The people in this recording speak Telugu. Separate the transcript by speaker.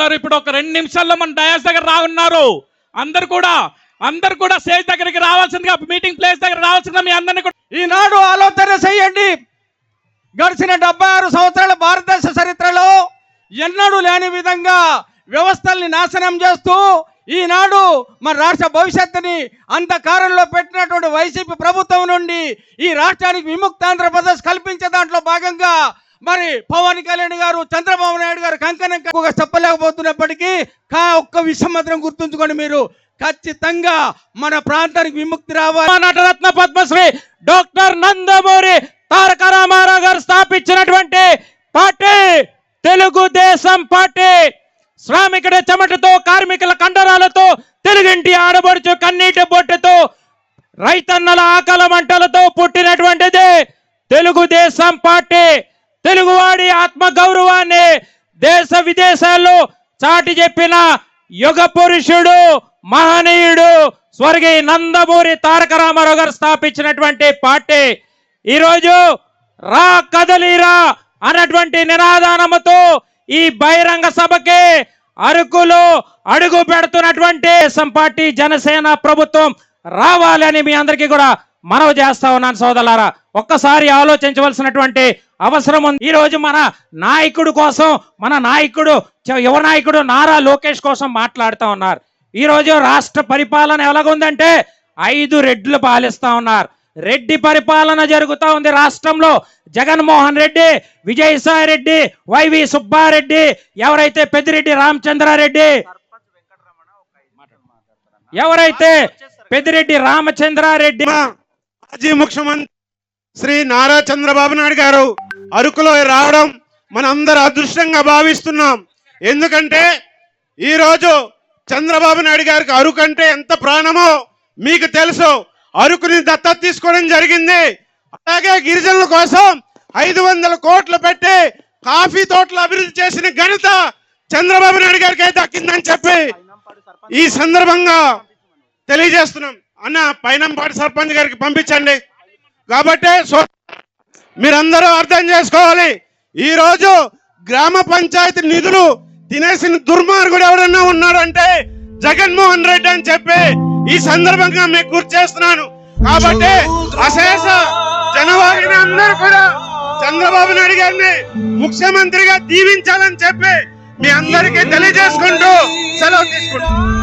Speaker 1: గారు ఇప్పుడు ఒక రెండు నిమిషాల్లో మన డయాస్ దగ్గర రానున్నారు. అందరు కూడా అందరు కూడా స్టేజ్ దగ్గరికి రావాల్సిందిగా మీటింగ్ ప్లేస్ దగ్గర రావాల్సిందిగా మీ అందరినీ కూడా
Speaker 2: ఈనాడు ఆలోచన చేయండి. గడిచిన డెబ్బై ఆరు సంవత్సరాల భారతదేశ చరిత్రలో ఎన్నడూ లేని విధంగా వ్యవస్థల్ని నాశనం చేస్తూ ఈనాడు మన రాష్ట్ర భవిష్యత్తుని అంధకారంలో పెట్టినటువంటి వైసీపీ ప్రభుత్వం నుండి ఈ రాష్ట్రానికి విముక్త ఆంధ్రప్రదేశ్ కల్పించే దాంట్లో భాగంగా మరి పవన్ కళ్యాణ్ గారు చంద్రబాబు నాయుడు గారు కంకణం చెప్పలేకపోతున్నప్పటికీ కా ఒక్క విషయం మాత్రం గుర్తుంచుకోండి మీరు. ఖచ్చితంగా మన ప్రాంతానికి విముక్తి రావాలి.
Speaker 1: నటరత్న పద్మశ్రీ డాక్టర్ నందమూరి తారక రామారావు గారు స్థాపించినటువంటి పార్టీ తెలుగుదేశం పార్టీ. శ్రామికుడి చెమటతో కార్మికుల కండరాలతో తెలుగింటి ఆడబడుచు కన్నీటి బొట్టుతో రైతన్నల ఆకల మంటలతో పుట్టినటువంటిది తెలుగుదేశం పార్టీ. తెలుగువాడి ఆత్మ గౌరవాన్ని దేశ విదేశాల్లో చాటి చెప్పిన యుగ పురుషుడు మహనీయుడు స్వర్గీయ నందమూరి తారక రామారావు గారు స్థాపించినటువంటి పార్టీ. ఈరోజు రా కదలిరా అన్నటువంటి నినాదానముతో ఈ బహిరంగ సభకి అరకులో అడుగు పెడుతున్నటువంటి దేశం పార్టీ జనసేన ప్రభుత్వం రావాలని మీ అందరికీ కూడా మనవి చేస్తా ఉన్నాను సోదరులారా. ఒక్కసారి ఆలోచించవలసినటువంటి అవసరం ఉంది. ఈ రోజు మన నాయకుడు కోసం మన నాయకుడు యువ నాయకుడు నారా లోకేష్ కోసం మాట్లాడుతూ ఉన్నారు. ఈ రోజు రాష్ట్ర పరిపాలన ఎలాగుందంటే ఐదు రెడ్లు పాలిస్తా ఉన్నారు. రెడ్డి పరిపాలన జరుగుతా ఉంది రాష్ట్రంలో. జగన్మోహన్ రెడ్డి విజయసాయి రెడ్డి వైవి సుబ్బారెడ్డి ఎవరైతే పెద్దిరెడ్డి రామచంద్రారెడ్డి ఎవరైతే పెద్దిరెడ్డి రామచంద్రారెడ్డి
Speaker 3: మాజీ ముఖ్యమంత్రి శ్రీ నారా చంద్రబాబు నాయుడు గారు అరకులో రావడం మనందరూ అదృష్టంగా భావిస్తున్నాం. ఎందుకంటే ఈరోజు చంద్రబాబు నాయుడు గారికి అరకు అంటే ఎంత ప్రాణమో మీకు తెలుసు. అరకుని దత్తత తీసుకోవడం జరిగింది. అలాగే గిరిజనుల కోసం ఐదు వందల కోట్లు పెట్టి కాఫీ తోటలు అభివృద్ధి చేసిన ఘనత చంద్రబాబు నాయుడు గారికి అయితే దక్కిందని చెప్పి ఈ సందర్భంగా తెలియజేస్తున్నాం. అన్న పైనంపాటి సర్పంచ్ గారికి పంపించండి. కాబట్టి మీరందరూ అర్థం చేసుకోవాలి. ఈరోజు గ్రామ పంచాయతీ నిధులు తినేసిన దుర్మార్గుడు ఎవడన్నా ఉన్నాడంటే జగన్మోహన్ రెడ్డి అని చెప్పి ఈ సందర్భంగా మీకు గుర్తు చేస్తున్నాను. కాబట్టి అశేష జనవాహిని అందరూ కూడా చంద్రబాబు నాయుడు గారిని ముఖ్యమంత్రిగా దీవించాలని చెప్పి మీ అందరికీ తెలియజేసుకుంటూ సెలవు తీసుకుంటాం